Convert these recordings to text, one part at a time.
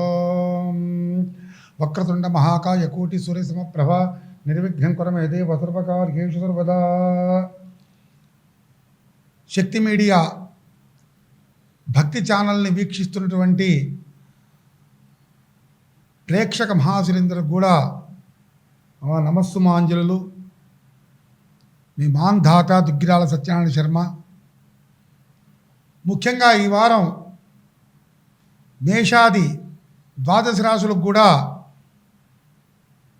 ఓం. వక్రతుండ మహాకాయ కోటి సూర్యసమప్రభ నిర్విఘ్నం కొరమేదే వసర్వకార్యేషు సర్వదా. శక్తి మీడియా భక్తి ఛానల్ని వీక్షిస్తున్నటువంటి ప్రేక్షక మహాశులేంద్రులకు కూడా నమస్సు మాంజలు మీ మాంధాత దుగ్గిరాల సత్యనారాయణ శర్మ. ముఖ్యంగా ఈ వారం మేషాది ద్వాదశ రాశులకు కూడా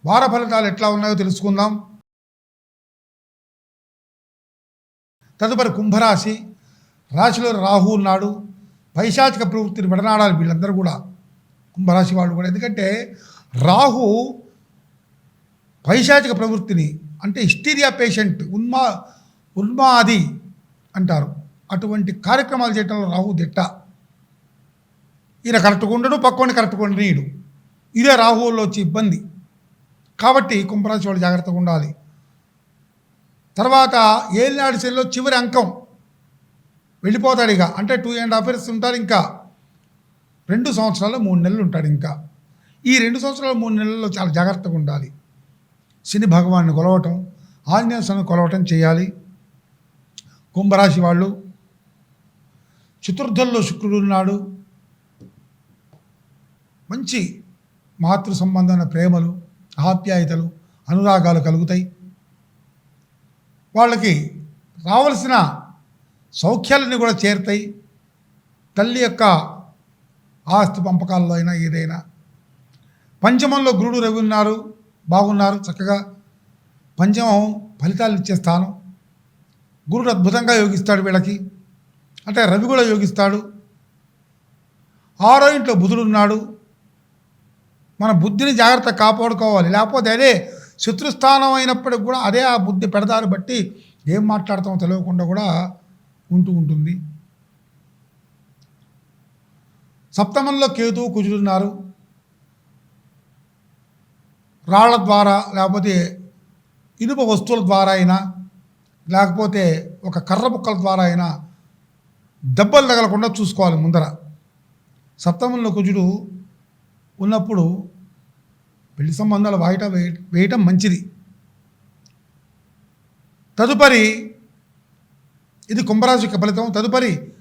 వార ఫలితాలు ఎట్లా ఉన్నాయో తెలుసుకుందాం. తదుపరి కుంభరాశి రాశిలో రాహు ఉన్నాడు. పైశాచిక ప్రవృత్తిని విడనాడాలి వీళ్ళందరూ కూడా కుంభరాశి వాళ్ళు కూడా. ఎందుకంటే రాహు పైశాచిక ప్రవృత్తిని అంటే హిస్టీరియా పేషెంట్ ఉన్మా ఉన్మాది అంటారు. అటువంటి కార్యక్రమాలు చేయటంలో రాహు దిట్ట. ఈయన కరెక్ట్గా ఉండడు పక్కోని కరెక్ట్గా ఉండనీయుడు. ఇదే రాహువుల్లో వచ్చే ఇబ్బంది. కాబట్టి కుంభరాశి వాళ్ళు జాగ్రత్తగా ఉండాలి. తర్వాత ఏలినాడు శనిలో చివరి అంకం. వెళ్ళిపోతాడు ఇక. అంటే టూ అండ్ హాఫ్ ఇయర్స్ ఉంటారు ఇంకా. రెండు సంవత్సరాలు మూడు నెలలు ఉంటాడు ఇంకా. ఈ రెండు సంవత్సరాలు మూడు నెలల్లో చాలా జాగ్రత్తగా ఉండాలి. శని భగవాన్ని కొలవటం ఆంజనేయస్వామిని కొలవటం చేయాలి. కుంభరాశి వాళ్ళు చతుర్థంలో శుక్రుడు ఉన్నాడు. మంచి మాతృ సంబంధమైన ప్రేమలు ఆప్యాయతలు అనురాగాలు కలుగుతాయి. వాళ్ళకి రావలసిన సౌఖ్యాలన్నీ కూడా చేరుతాయి. తల్లి యొక్క ఆస్తి పంపకాల్లో అయినా ఏదైనా. పంచమంలో గురుడు రవి ఉన్నారు బాగున్నారు చక్కగా పంచమం ఫలితాలు ఇచ్చే స్థానం. గురుడు అద్భుతంగా యోగిస్తాడు వీళ్ళకి. అంటే రవి కూడా యోగిస్తాడు. ఆరో ఇంట్లో బుధుడు ఉన్నాడు. మన బుద్ధిని జాగ్రత్త కాపాడుకోవాలి. లేకపోతే అదే శత్రుస్థానం అయినప్పటికి కూడా అదే ఆ బుద్ధి పెడదారి బట్టి ఏం మాట్లాడతామో తెలియకుండా కూడా ఉంటూ ఉంటుంది. సప్తమంలో కేతు కుజుడున్నారు. రాళ్ళ ద్వారా లేకపోతే ఇనుప వస్తువుల ద్వారా అయినా లేకపోతే ఒక కర్ర ముక్కల ద్వారా అయినా దెబ్బలు తగలకుండా చూసుకోవాలి ముందర. సప్తమంలో కుజుడు ఉన్నప్పుడు పెళ్ళి సంబంధాలు వాయిట వేయటం మంచిది. తదుపరి ఇది కుంభరాశి యొక్క ఫలితం. తదుపరి